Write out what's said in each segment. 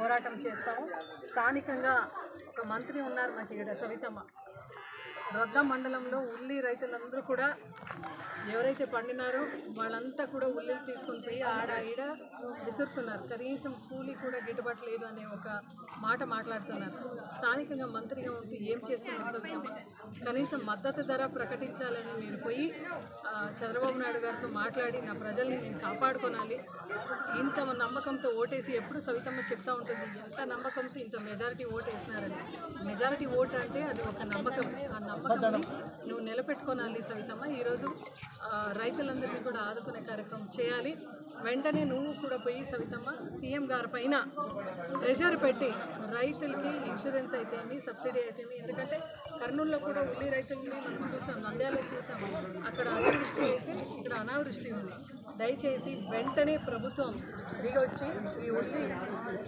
పోరాటం చేస్తాము. స్థానికంగా ఒక మంత్రి ఉన్నారు మాకు ఇక్కడ సవితమ్మ. రొద్ద మండలంలో ఉల్లి రైతులందరూ కూడా ఎవరైతే పండినారో వాళ్ళంతా కూడా ఉల్లిని తీసుకొని పోయి ఆడ ఈడ విసురుతున్నారు. కనీసం కూలీ కూడా గిట్టుబాటు లేదు అనే ఒక మాట మాట్లాడుతున్నారు. స్థానికంగా మంత్రిగా ఉంటూ ఏం చేస్తున్నారు సవితమ్మ కనీసం మద్దతు ధర ప్రకటించాలని మీరు పోయి చంద్రబాబు నాయుడు గారితో మాట్లాడి నా ప్రజల్ని నేను కాపాడుకోనాలి. ఇంత నమ్మకంతో ఓటేసి ఎప్పుడు సవితమ్మ చెప్తా ఉంటుంది ఎంత నమ్మకంతో ఇంత మెజారిటీ ఓటు వేసినారని మెజారిటీ ఓటు అంటే అది ఒక నమ్మకం. ఆ నమ్మకం నువ్వు నిలబెట్టుకోనాలి సవితమ్మ. ఈరోజు రైతులందరినీ కూడా ఆదుకునే కార్యక్రమం చేయాలి. వెంటనే నువ్వు కూడా పోయి సవితమ్మ సీఎం గారి పైన ప్రెషర్ పెట్టి రైతులకి ఇన్సూరెన్స్ అయితేమి సబ్సిడీ అయితేమి ఎందుకంటే కర్నూలులో కూడా ఉల్లి రైతులని మనం చూసాం నంద్యాలలో చూసాం. అక్కడ అతివృష్టి అయితే ఇక్కడ అనావృష్టి ఉంది. దయచేసి వెంటనే ప్రభుత్వం దిగొచ్చి ఈ ఉల్లి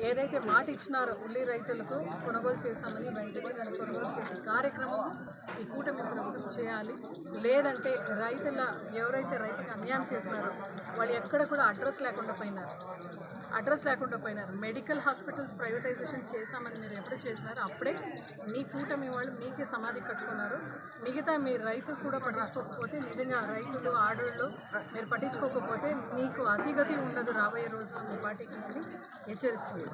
ఏదైతే మాట ఇచ్చినారో ఉల్లి రైతులకు కొనుగోలు చేస్తామని వెంటనే దాన్ని కొనుగోలు చేసే కార్యక్రమం ఈ కూటమి ప్రభుత్వం చేయాలి. లేదంటే రైతుల ఎవరైతే రైతుకి అన్యాయం చేసినారో వాళ్ళు ఎక్కడ కూడా అడ్రస్ లేకుండా పోయినారు. అడ్రస్ లేకుండా పోయినారు. మెడికల్ హాస్పిటల్స్ ప్రైవేటైజేషన్ చేస్తామని మీరు ఎప్పుడు చేసినారో అప్పుడే మీ కూటమి వాళ్ళు మీకే సమాధి కట్టుకున్నారు. మిగతా మీ రైతులు కూడా పట్టించుకోకపోతే నిజంగా రైతులు ఆడవాళ్ళు మీరు పట్టించుకోకపోతే మీకు అతిగతి ఉండదు రాబోయే రోజుల్లో మీ పార్టీకి హెచ్చరిస్తుంది